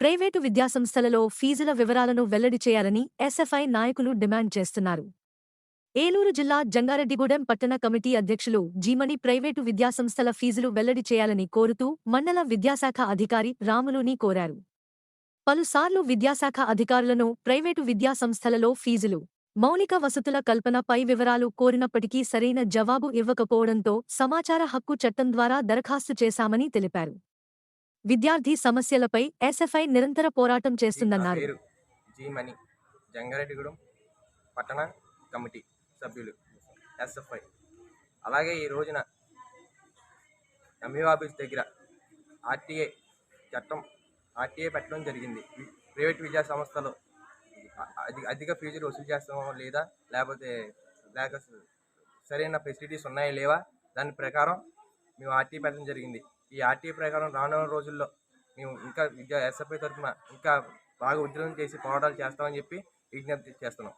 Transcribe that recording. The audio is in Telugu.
ప్రైవేటు విద్యాసంస్థలలో ఫీజుల వివరాలను వెల్లడి చేయాలని ఎస్ఎఫ్ఐ నాయకులు డిమాండ్ చేస్తున్నారు. ఏలూరు జిల్లా జంగారెడ్డిగూడెం పట్టణ కమిటీ అధ్యక్షులు జీమణి ప్రైవేటు విద్యాసంస్థల ఫీజులు వెల్లడి చేయాలని కోరుతూ మండల విద్యాశాఖ అధికారి రాములుని కోరారు. పలుసార్లు విద్యాశాఖ అధికారులను ప్రైవేటు విద్యాసంస్థలలో ఫీజులు మౌలిక వసతుల కల్పనపై వివరాలు కోరినప్పటికీ సరైన జవాబు ఇవ్వకపోవడంతో సమాచార హక్కు చట్టం ద్వారా దరఖాస్తు చేశామని తెలిపారు. విద్యార్థి సమస్యలపై ఎస్ఎఫ్ఐ నిరంతర పోరాటం చేస్తుందన్నారు. పేరు జీ మణి. జంగారెడ్డిగూడెం పట్టణ కమిటీ సభ్యులు. ఎస్ఎఫ్ఐ. అలాగే ఈ రోజున ఎంఈ ఆఫీస్ దగ్గర ఆర్టీఏ చట్టం ఆర్టీఏ పెట్టడం జరిగింది. ప్రైవేట్ విద్యా సంస్థలు అధిక అధిక ఫీజులు వసూలు చేస్తామో లేదా లేకపోతే లేక సరైన ఫెసిలిటీస్ ఉన్నాయా లేవా దాని ప్రకారం మేము ఆర్టీఏ పెట్టడం జరిగింది. ఈ ఆర్టీ ప్రకారం రానున్న రోజుల్లో మేము ఇంకా విద్యా ఎస్ఎఫ్ఐ తరఫున ఇంకా బాగా ఉద్యోగం చేసి పోరాటాలు చేస్తామని చెప్పి విజ్ఞప్తి చేస్తున్నాం.